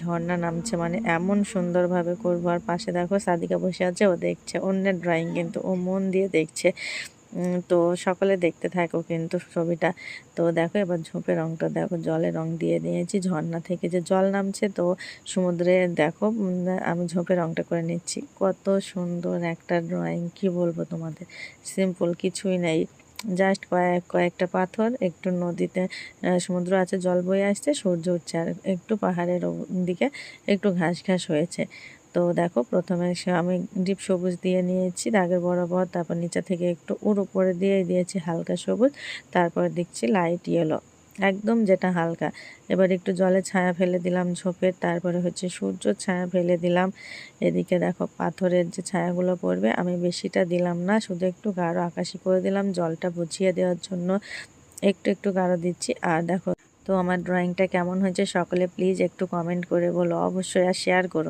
ঝর্ণা নামছে মানে এমন সুন্দরভাবে করব। আর পাশে দেখো সাদিকা বসে আছে, ও দেখছে। অন্যের ড্রয়িং কিন্তু ও মন দিয়ে দেখছে। তো সকলে দেখতে থাকো কিন্তু ছবিটা। তো দেখো এবার ঝোপে রংটা, দেখো জলে রং দিয়ে দিয়েছি। ঝর্ণা থেকে যে জল নামছে, তো সমুদ্রে দেখো আমি ঝোপে রংটা করে নিচ্ছি। কত সুন্দর একটা ড্রয়িং কি বলব তোমাদের? সিম্পল কিছুই নেই। জাস্ট কয়েক, কয়েকটা পাথর, একটু নদীতে সমুদ্র আছে, জল বয়ে আসছে, সূর্য উঠছে, আর একটু পাহাড়ের দিকে একটু ঘাস ঘাস হয়েছে। তো দেখো, প্রথমে আমি ডিপ সবুজ দিয়ে নিয়েছি, দাগের বরাবর, তারপর নিচে থেকে একটু উর উপরে দিয়ে দিয়েছি হালকা সবুজ, তারপর দেখছি লাইট ইয়েলো। একদম যেটা হালকা। এবার একটু জলে ছায়া ফেলে দিলাম ঝোপের, তারপরে হচ্ছে সূর্য ছায়া ফেলে দিলাম। এদিকে দেখো পাথরের যে ছায়াগুলো পড়বে, আমি বেশিটা দিলাম না, শুধু একটু গাঢ় আকাশি করে দিলাম জলটা বুঝিয়ে দেওয়ার জন্য। একটু একটু গাঢ় দিচ্ছি। আর দেখো, তো আমার ড্রয়িংটা কেমন হয়েছে, সকলে প্লিজ একটু কমেন্ট করে বলো, অবশ্যই আর শেয়ার করো।